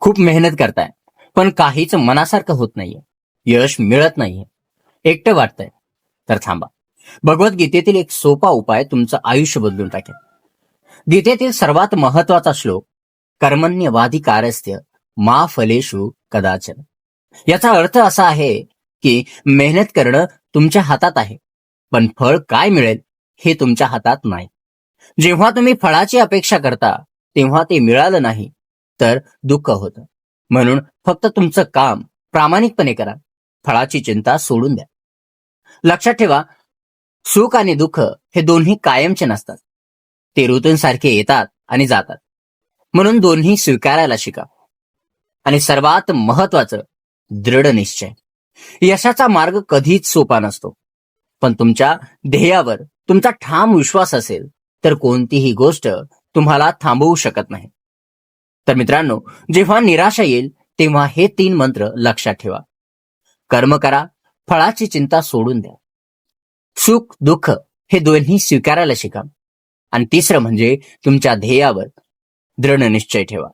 खूप मेहनत करताय. पण काहीच मनासारखं होत नाहीये. यश मिळत नाहीये. एकटं वाटतंय. तर थांबा. भगवद्गीतेतील एक सोपा उपाय तुमचं आयुष्य बदलून टाकेल. गीतेतील सर्वात महत्त्वाचा श्लोक कर्मण्यवादी कारस्थ्य मा फलेशु कदाचन. याचा अर्थ असा आहे की मेहनत करणं तुमच्या हातात आहे पण फळ काय मिळेल हे तुमच्या हातात नाही. जेव्हा तुम्ही फळाची अपेक्षा करता तेव्हा ते मिळालं नाही. तर दुःख होतं. म्हणून फक्त तुमचं काम प्रामाणिकपणे करा. फळाची चिंता सोडून द्या. लक्षात ठेवा सुख आणि दुःख हे दोन्ही कायमचे नसतात. ते ऋतूंसारखे येतात आणि जातात. म्हणून दोन्ही स्वीकारायला शिका. आणि सर्वात महत्वाचं दृढ निश्चय. यशाचा मार्ग कधीच सोपा नसतो. पण तुमच्या ध्येयावर तुमचा ठाम विश्वास असेल तर कोणतीही गोष्ट तुम्हाला थांबवू शकत नाही. तर मित्रांनो जेव्हा निराशा येईल तेव्हा हे तीन मंत्र लक्षात ठेवा. कर्म करा फळाची चिंता सोडून द्या. सुख दुःख हे दोन्ही स्वीकारायला शिका. आणि तिसरं म्हणजे तुमच्या ध्येयावर दृढ निश्चय ठेवा.